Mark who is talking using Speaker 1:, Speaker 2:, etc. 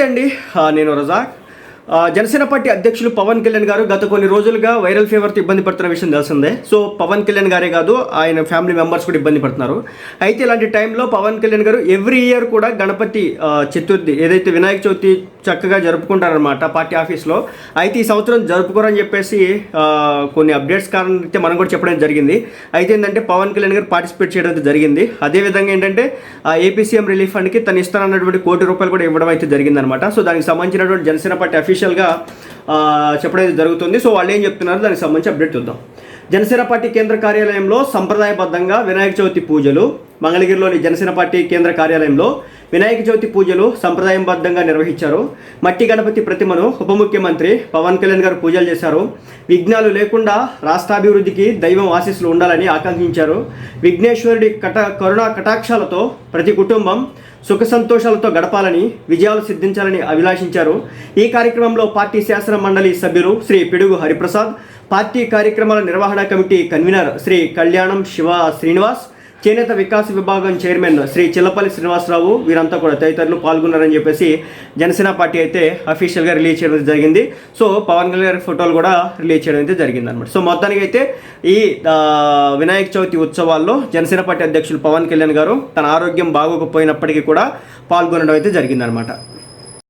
Speaker 1: నమస్తే అండి. నేను రజాక్. జనసేన పార్టీ అధ్యక్షులు పవన్ కళ్యాణ్ గారు గత కొన్ని రోజులుగా వైరల్ ఫీవర్తో ఇబ్బంది పడుతున్న విషయం తెలిసిందే. సో పవన్ కళ్యాణ్ గారే కాదు ఆయన ఫ్యామిలీ మెంబర్స్ కూడా ఇబ్బంది పడుతున్నారు. అయితే ఇలాంటి టైంలో పవన్ కళ్యాణ్ గారు ఎవ్రీ ఇయర్ కూడా గణపతి చతుర్థి ఏదైతే వినాయక చవితి చక్కగా జరుపుకుంటారనమాట పార్టీ ఆఫీస్లో అయితే ఈ సంవత్సరం జరుపుకోరని చెప్పేసి కొన్ని అప్డేట్స్ కారణం మనం కూడా చెప్పడం జరిగింది. అయితే ఏంటంటే పవన్ కళ్యాణ్ గారు పార్టిసిపేట్ చేయడం అయితే జరిగింది. అదేవిధంగా ఏంటంటే ఆ ఏపీసీఎం రిలీఫ్ ఫండ్కి తను ఇస్తానన్నటువంటి కోటి రూపాయలు కూడా ఇవ్వడం అయితే జరిగిందనమాట సో దానికి సంబంధించినటువంటి జనసేన పార్టీ అఫీషియల్గా చెప్పడం జరుగుతుంది. సో వాళ్ళు ఏం చెప్తున్నారు దానికి సంబంధించి అప్డేట్ చూద్దాం. జనసేన పార్టీ కేంద్ర కార్యాలయంలో సంప్రదాయబద్ధంగా వినాయక చవితి పూజలు మంగళగిరిలోని జనసేన పార్టీ కేంద్ర కార్యాలయంలో వినాయక చవితి పూజలు సంప్రదాయబద్ధంగా నిర్వహించారు. మట్టి గణపతి ప్రతిమను ఉప ముఖ్యమంత్రి పవన్ కళ్యాణ్ గారు పూజలు చేశారు. విఘ్నాలు లేకుండా రాష్ట్రాభివృద్ధికి దైవం ఆశీస్సులు ఉండాలని ఆకాంక్షించారు. విఘ్నేశ్వరుడి కట కరుణా కటాక్షాలతో ప్రతి కుటుంబం సుఖ సంతోషాలతో గడపాలని విజయాలు సిద్ధించాలని అభిలాషించారు. ఈ కార్యక్రమంలో పార్టీ శాసన మండలి సభ్యులు శ్రీ పిడుగు హరిప్రసాద్ పార్టీ కార్యక్రమాల నిర్వహణ కమిటీ కన్వీనర్ శ్రీ కళ్యాణం శివ శ్రీనివాస్ చేనేత వికాస్ విభాగం చైర్మన్ శ్రీ చిల్లపల్లి శ్రీనివాసరావు వీరంతా కూడా తదితరులు పాల్గొన్నారని చెప్పేసి జనసేన పార్టీ అయితే అఫీషియల్గా రిలీజ్ చేయడం జరిగింది. సో పవన్ కళ్యాణ్ గారి ఫోటోలు కూడా రిలీజ్ చేయడం అయితే జరిగింది అనమాట సో మొత్తానికి అయితే ఈ వినాయక చవితి ఉత్సవాల్లో జనసేన పార్టీ అధ్యక్షులు పవన్ కళ్యాణ్ గారు తన ఆరోగ్యం బాగోకపోయినప్పటికీ కూడా పాల్గొనడం అయితే జరిగిందనమాట